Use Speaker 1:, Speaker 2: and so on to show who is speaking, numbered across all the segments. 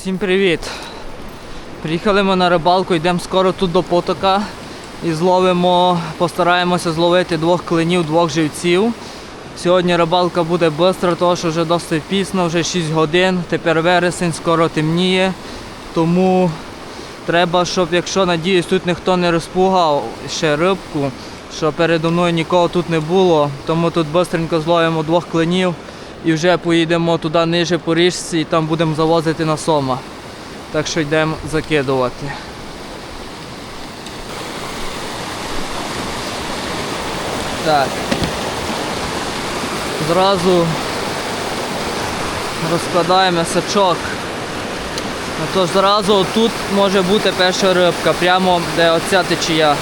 Speaker 1: Всім привіт! Приїхали ми на рибалку, йдемо скоро тут до потока і зловимо, постараємося зловити двох клинів, двох живців. Сьогодні рибалка буде швидко, тому що вже досить пізно, вже 6 годин, тепер вересень, скоро темніє. Тому треба, щоб, якщо надіюсь, тут ніхто не розпугав ще рибку, що передо мною нікого тут не було, тому тут швидко зловимо двох клинів і вже поїдемо туди ниже по річці і там будемо завозити на сома. Так що йдемо закидувати. Так. Зразу розкладаємо сачок. Ну, то зразу тут може бути перша рибка, прямо де оця течія.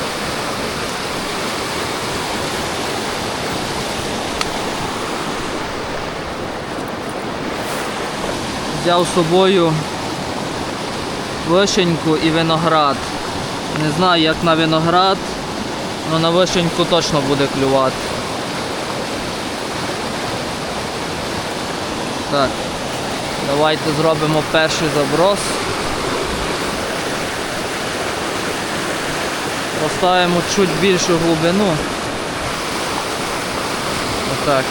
Speaker 1: Взяв з собою вишеньку і виноград. Не знаю як на виноград, але на вишеньку точно буде клювати. Так, давайте зробимо перший заброс. Поставимо чуть більшу глибину. Отак.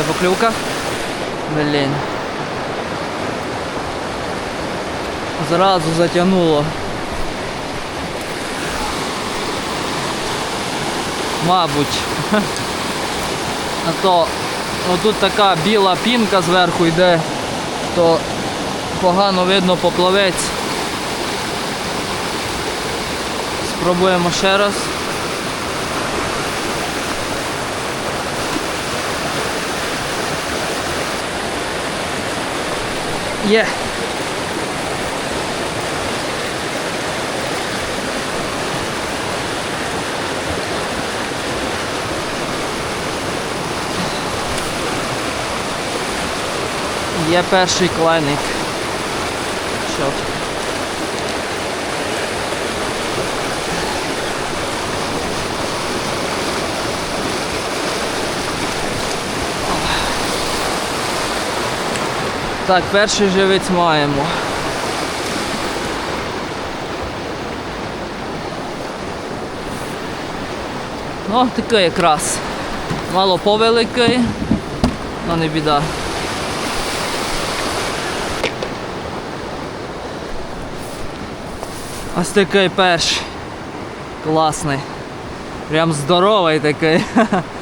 Speaker 1: Є поклювка? Блін. Зразу затягнуло. Мабуть. А то ну, тут така біла пінка зверху йде, то погано видно поплавець. Спробуємо ще раз. Є. Є перший клайник. Що? Так, перший живець маємо. Ну, такий якраз. Мало повеликий, але не біда. Ось такий перший. Класний. Прям здоровий такий.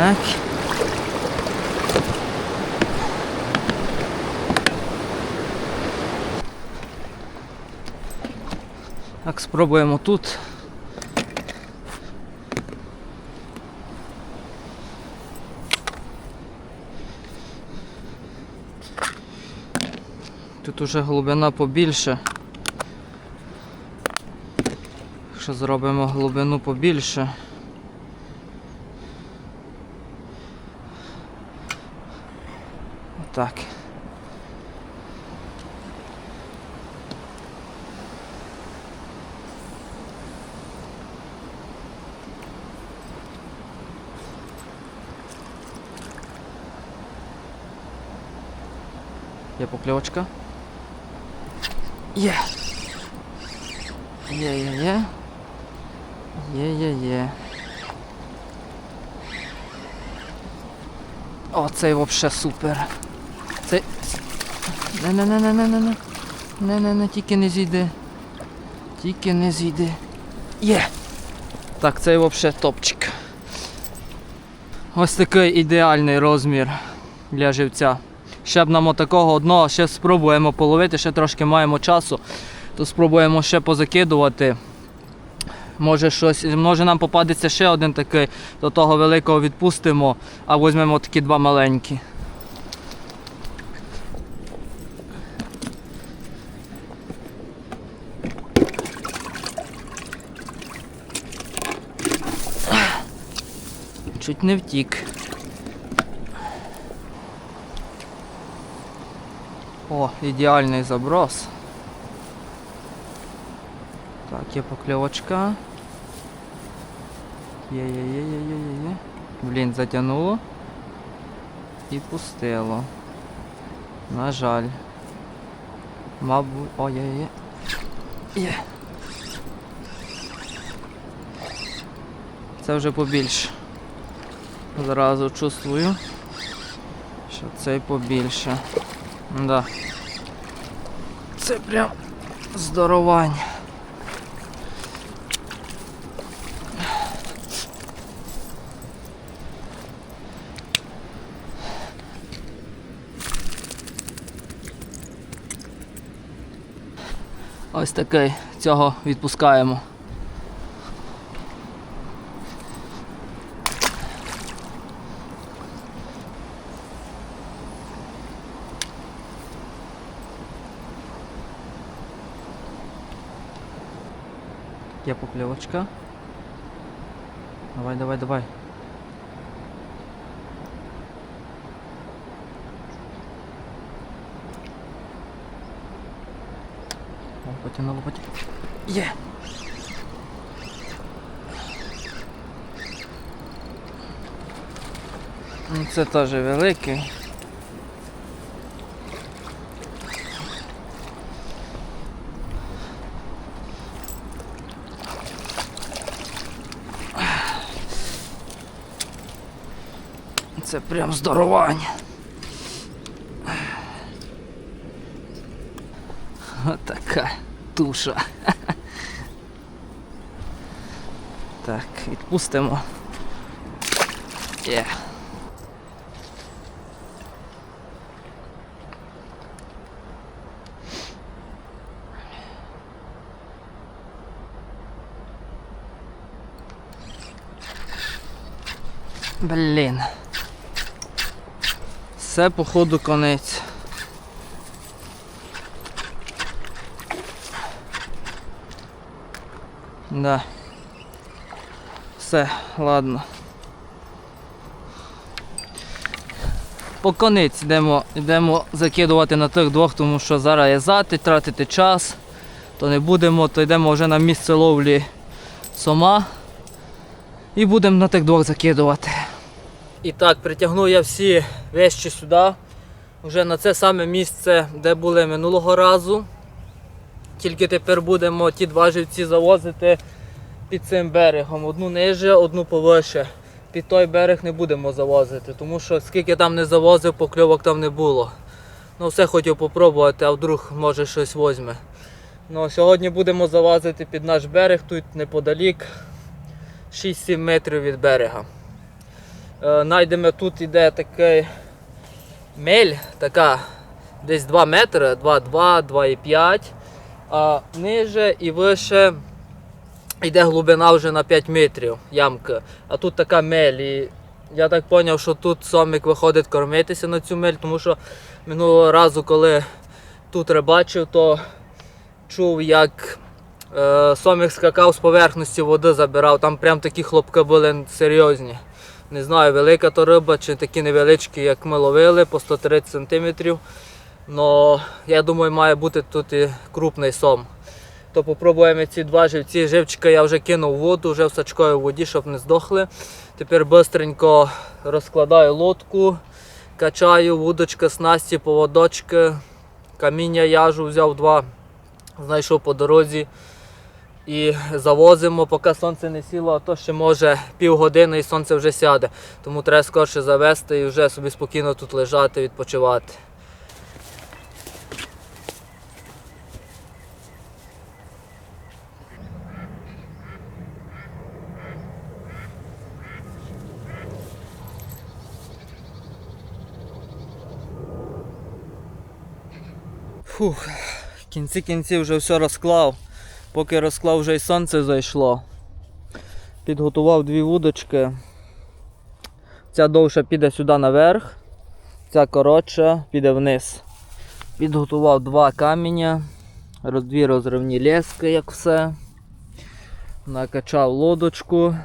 Speaker 1: Так. Так, спробуємо тут. Тут уже глибина побільше. Якщо зробимо глибину побільше. Отак. Є покльовочка? Є. Є, є, є. Є, є, є. О, цей вообще супер. Цей. Не, не, не, не, не, не, не. Не, не, не, тільки не зійди. Тільки не зійди. Є! Так, цей вообще топчик. Ось такий ідеальний розмір для живця. Ще б нам отакого одного, ще спробуємо половити, ще трошки маємо часу, то спробуємо ще позакидувати. Може щось, може нам попадеться ще один такий, до того великого відпустимо, а візьмемо такі два маленькі. Чуть не втік. О, ідеальний заброс. Так, є покльовочка. Є, є, є, є, є, є, є. Блін, затягнуло. І пустило. На жаль. Мабуть. О, є, є. Є. Це вже побільше. Зразу чувствую, що цей побільше. Да. Це прям здоровань. Ось такий. Цього відпускаємо. Є покльовочка. Давай, давай, давай. О, потянуло, потянуло. Є! Ну, Це теж великий. Це прям здоровань. Отака туша. Так, відпустимо. Є. Блін. Все походу конець. Да. Все, ладно. По конець йдемо, йдемо закидувати на тих двох, тому що зараз в'язати, тратити час, то не будемо, то йдемо вже на місце ловлі сома і будемо на тих двох закидувати. І так, притягнув я всі вещі сюди, вже на це саме місце, де були минулого разу. Тільки тепер будемо ті два живці завозити під цим берегом. Одну ниже, одну повише. Під той берег не будемо завозити, тому що скільки там не завозив, покльовок там не було. Ну все хотів попробувати, а вдруг може щось возьме. Ну, сьогодні будемо завозити під наш берег, тут неподалік 6-7 метрів від берега. Е, Найдемо тут іде такий мель, така десь 2 метри, 2,2, 2,5, а ниже і вище йде глибина вже на 5 метрів ямка. А тут така мель. І я так зрозумів, що тут сомик виходить кормитися на цю мель, тому що минулого разу, коли тут рибачив, то чув, як е, сомик скакав з поверхності води забирав. Там прям такі хлопки були серйозні. Не знаю, велика то риба чи такі невеличкі, як ми ловили, по 130 см. Но я думаю, має бути тут і крупний сом. То попробуємо ці два живці. Живчика я вже кинув в воду, вже в сачковій воді, щоб не здохли. Тепер швидко розкладаю лодку, качаю, вудочка, снасті, поводочки, каміння яжу взяв два, знайшов по дорозі. І завозимо, поки сонце не сіло, а то ще може півгодини і сонце вже сяде. Тому треба скорше завести і вже собі спокійно тут лежати, відпочивати. Фух, в кінці кінців вже все розклав. Поки розклав вже й сонце зайшло. Підготував дві вудочки. Ця довша піде сюди наверх, ця коротша піде вниз. Підготував два каміння, дві розривні лески, як все. Накачав лодочку.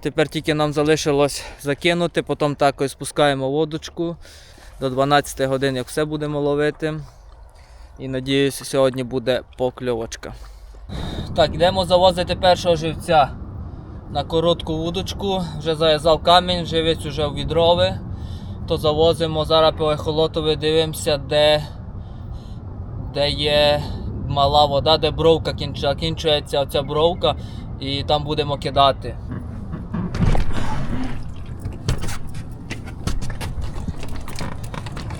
Speaker 1: Тепер тільки нам залишилось закинути, потім так ось спускаємо водочку, до 12 годин, як все будемо ловити. І надіюсь, сьогодні буде покльовочка. Так, йдемо завозити першого живця на коротку вудочку. Вже зав'язав камінь, живець уже в відрові. То завозимо зараз по ехолотові, дивимося, де, де є мала вода, де бровка кінч- закінчується оця бровка, і там будемо кидати.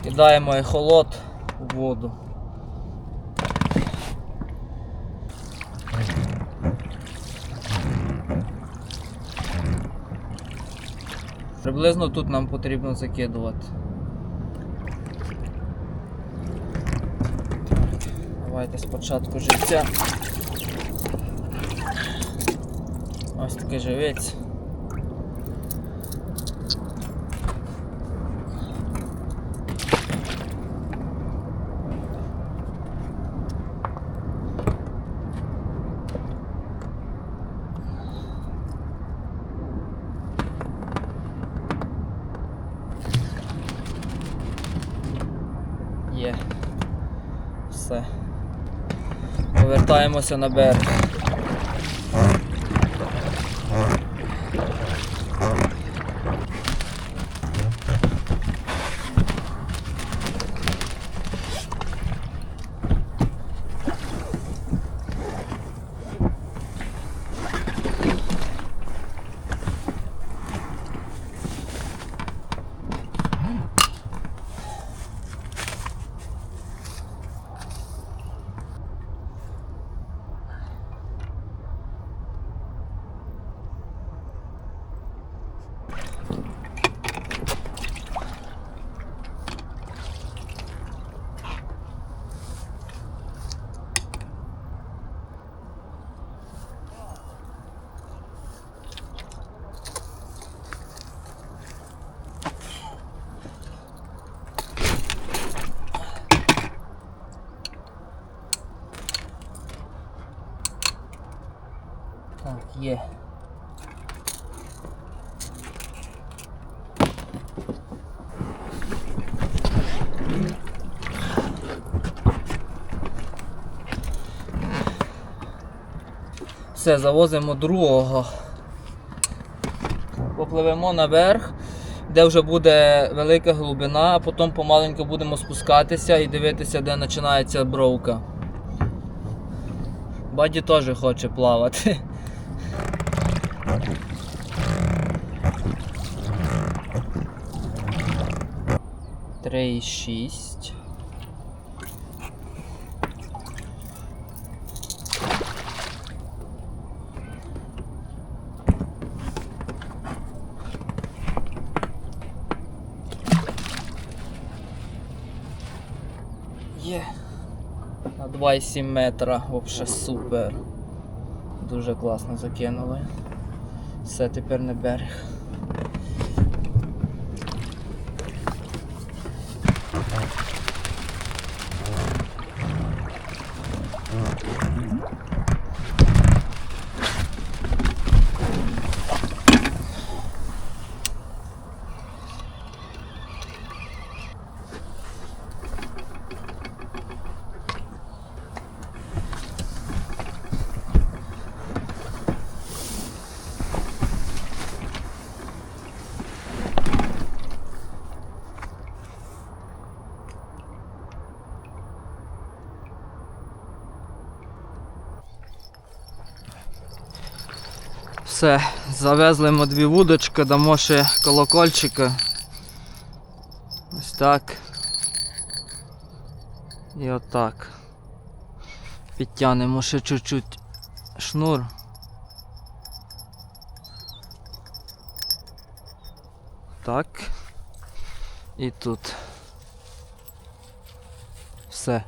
Speaker 1: Кидаємо ехолот у воду. Приблизно тут нам потрібно закидувати. Давайте спочатку живця. Ось такий живець. Є. Все. Повертаємося на берег. Так, є. Все, завозимо другого. Попливемо наверх, де вже буде велика глибина, а потім помаленьку будемо спускатися і дивитися, де починається бровка. Баді теж хоче плавати. Три і шість. Є. На 2,7 метра, взагалі супер. Дуже класно закинули. Все тепер на берег. Все, завезли ми дві вудочки, дамо ще колокольчика. Ось так. І отак. Підтягнемо ще чуть-чуть шнур. Так. І тут. Все.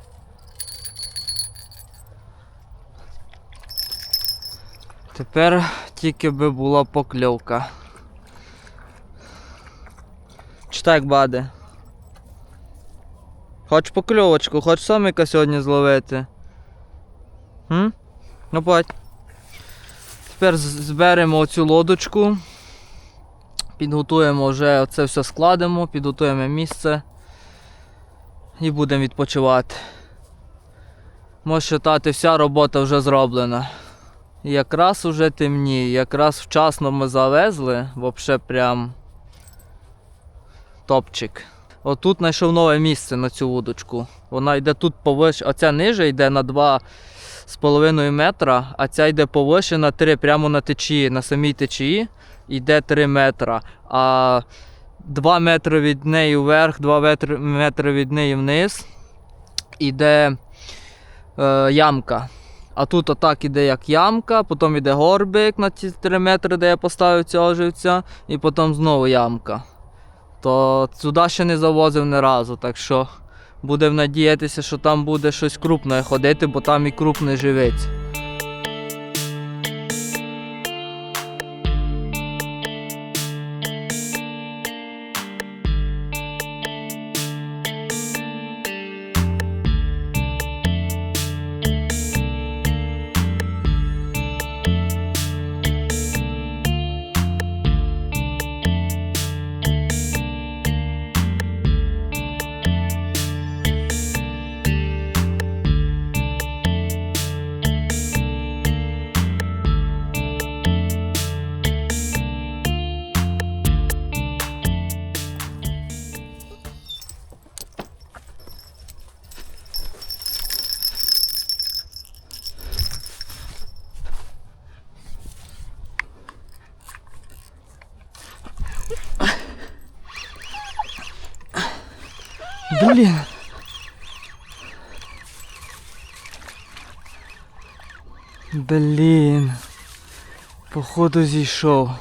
Speaker 1: Тепер тільки би була покльовка. Чи так, баде? Хоч покльовочку, хоч сомика сьогодні зловити. М? Ну бать. Тепер зберемо оцю лодочку. Підготуємо вже оце все складемо, підготуємо місце і будемо відпочивати. Можеш вважати, вся робота вже зроблена. Якраз уже темніє, якраз вчасно ми завезли, взагалі прям топчик. Отут знайшов нове місце на цю вудочку. Вона йде тут повише, оця ниже йде на 2,5 метра, а ця йде повише на 3, прямо на течії, на самій течії йде 3 метра. А 2 метри від неї вверх, 2 метри, від неї вниз іде е, ямка. А тут отак іде як ямка, потім іде горбик на ці 3 метри, де я поставив цього живця, і потім знову ямка. То сюди ще не завозив ні разу, так що будемо надіятися, що там буде щось крупне ходити, бо там і крупний живець. Блін. Блін. Походу зійшов.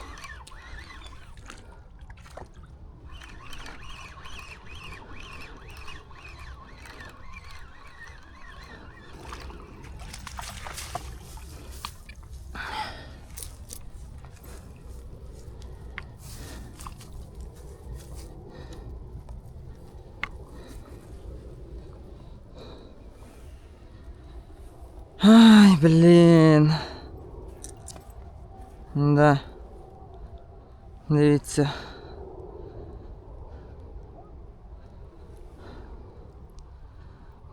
Speaker 1: Блін. Да. Дивіться.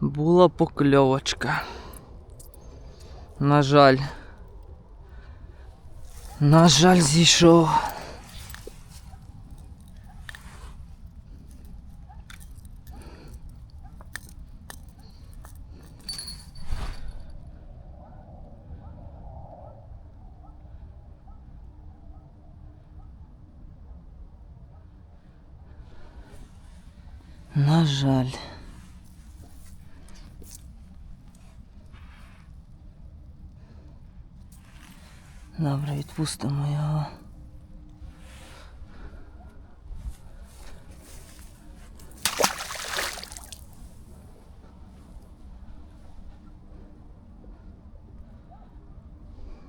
Speaker 1: Була покльовочка. На жаль. На жаль, зійшов. На жаль. Добре, відпустимо його.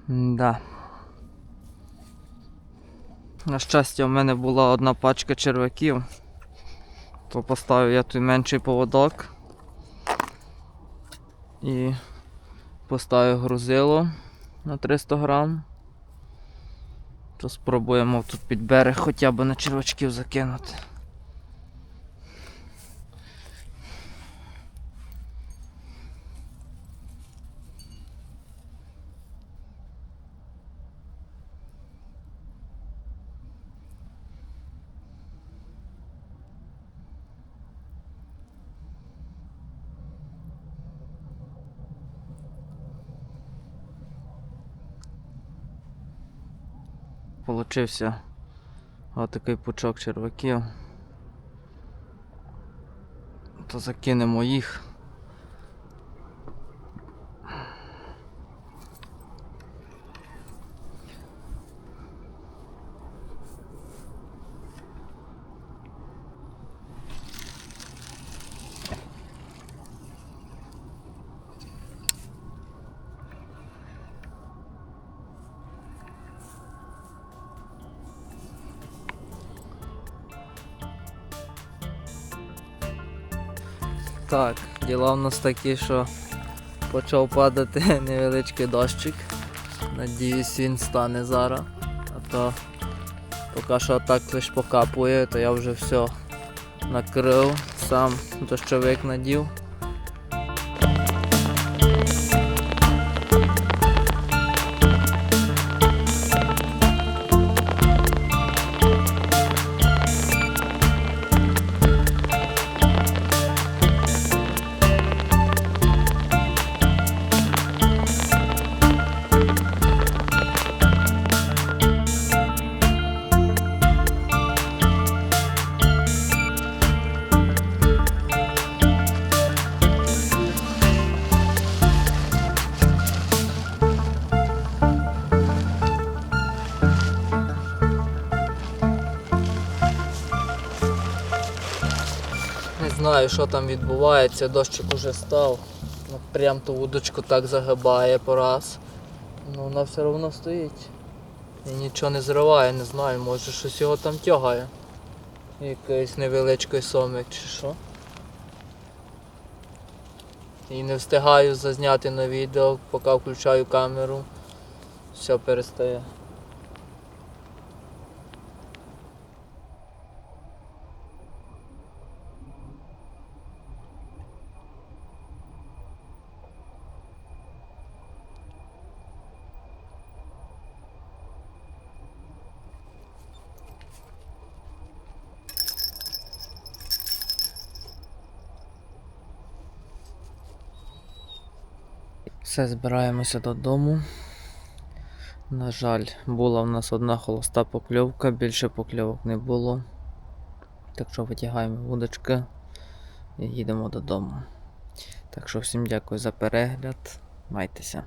Speaker 1: Да. На щастя, в мене була одна пачка черваків. То поставив я той менший поводок і поставив грузило на 300 грам. То спробуємо тут під берег хоча б на червачків закинути. Получився отакий пучок черваків. То закинемо їх. В нас такі, що почав падати невеличкий дощик. Надіюсь він стане зараз. А то поки що так лише покапує, то я вже все накрив сам дощовик надів. Знаю, що там відбувається, дощик уже став. Ну, Прям ту вудочку так загибає по раз. Ну вона все одно стоїть. І нічого не зриває, не знаю, може щось його там тягає. Якийсь невеличкий сомик чи що. І не встигаю зазняти на відео, поки включаю камеру. Все перестає. Все, збираємося додому. На жаль, була в нас одна холоста покльовка, більше покльовок не було. Так що витягаємо вудочки і їдемо додому. Так що всім дякую за перегляд. Майтеся.